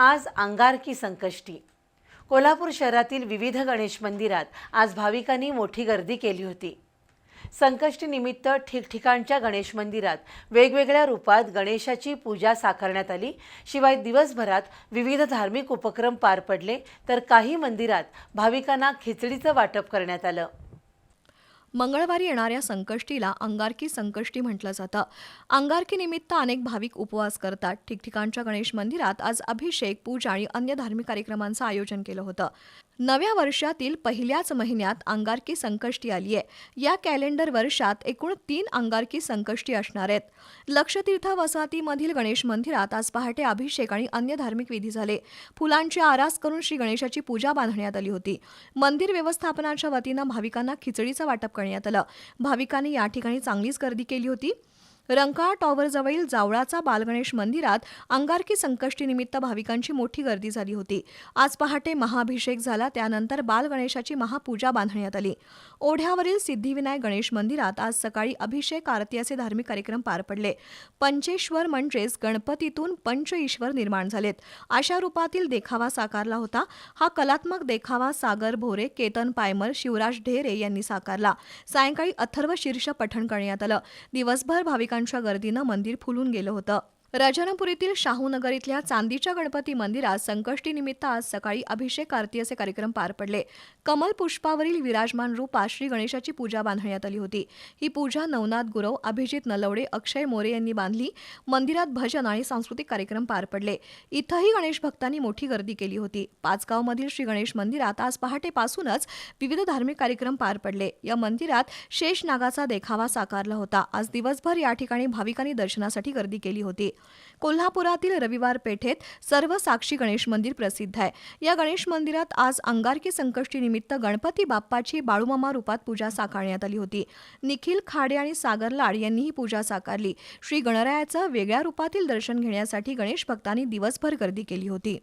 आज अंगारकी संकष्टी. कोल्हापूर शहरातील विविध गणेश मंदिरात आज भाविकांनी मोठी गर्दी केली होती. संकष्टी निमित्त ठिकठिकाणच्या गणेश मंदिरात वेगवेगळ्या रूपात गणेशाची पूजा साकारण्यात आली. शिवाय दिवसभरात विविध धार्मिक उपक्रम पार पडले तर काही मंदिरात भाविकांना खिचडीचं वाटप करण्यात आलं. मंगळवारी येणाऱ्या संकष्टीला अंगारकी संकष्टी म्हटलं जातं. अंगारकी निमित्त अनेक भाविक उपवास करतात. ठिकठिकाणच्या गणेश मंदिरात आज अभिषेक पूजा आणि अन्य धार्मिक कार्यक्रमांचं आयोजन केलं होतं. नव्या वर्षातील पहिल्याच महिन्यात अंगारकी संकष्टी आली आहे. या कॅलेंडर वर्षात एकूण तीन अंगारकी संकष्टी असणार आहेत. लक्षतीर्थ वसाहतीमधील गणेश मंदिरात आज पहाटे अभिषेक आणि अन्य धार्मिक विधी झाले. फुलांची आरास करून श्री गणेशाची पूजा बांधण्यात आली होती. मंदिर व्यवस्थापनाच्या वतीनं भाविकांना खिचडीचं वाटप करण्यात आलं. भाविकांनी या ठिकाणी चांगलीच गर्दी केली होती. रंकाळा टॉवरजवळील जावळाचा बालगणेश मंदिरात अंगारकी संकष्टीनिमित्त भाविकांची मोठी गर्दी झाली होती. आज पहाटे महाअभिषेक झाला त्यानंतर बालगणेशाची महापूजा बांधण्यात आली. ओढ्यावरील सिद्धिविनायक गणेश मंदिरात आज सकाळी अभिषेक आरती असे धार्मिक कार्यक्रम पार पडले. पंचेश्वर म्हणजेच गणपतीतून पंच ईश्वर निर्माण झालेत. अशा रूपातील देखावा साकारला होता. हा कलात्मक देखावा सागर भोरे केतन पायमल शिवराज ढेरे यांनी साकारला. सायंकाळी अथर्व शीर्ष पठण करण्यात आलं. दिवसभर भाविकांच्या गर्दीनं मंदिर फुलून गेलं होतं. राजानापुरीतील शाहूनगर इथल्या चांदीच्या गणपती मंदिरात संकष्टीनिमित्त आज सकाळी अभिषेक आरती असे कार्यक्रम पार पडले. कमल पुष्पावरील विराजमान रूपात श्री गणेशाची पूजा बांधण्यात आली होती. ही पूजा नवनाथ गुरव अभिजित नलवडे अक्षय मोरे यांनी बांधली. मंदिरात भजन आणि सांस्कृतिक कार्यक्रम पार पडले. इथंही गणेश भक्तांनी मोठी गर्दी केली होती. पाचगावमधील श्री गणेश मंदिरात आज पहाटेपासूनच विविध धार्मिक कार्यक्रम पार पडले. या मंदिरात शेष नागाचा देखावा साकारला होता. आज दिवसभर या ठिकाणी भाविकांनी दर्शनासाठी गर्दी केली होती. कोल्हापुरातील रविवार पेठेत सर्व साक्षी गणेश मंदिर प्रसिद्ध आहे. या गणेश मंदिरात आज अंगारकी संकष्टीनिमित्त गणपती बाप्पाची बाळूमामा रूपात पूजा साकारण्यात आली होती. निखिल खाडे आणि सागर लाड यांनी ही पूजा साकारली. श्री गणरायाचं वेगळ्या रूपातील दर्शन घेण्यासाठी गणेश भक्तांनी दिवसभर गर्दी केली होती.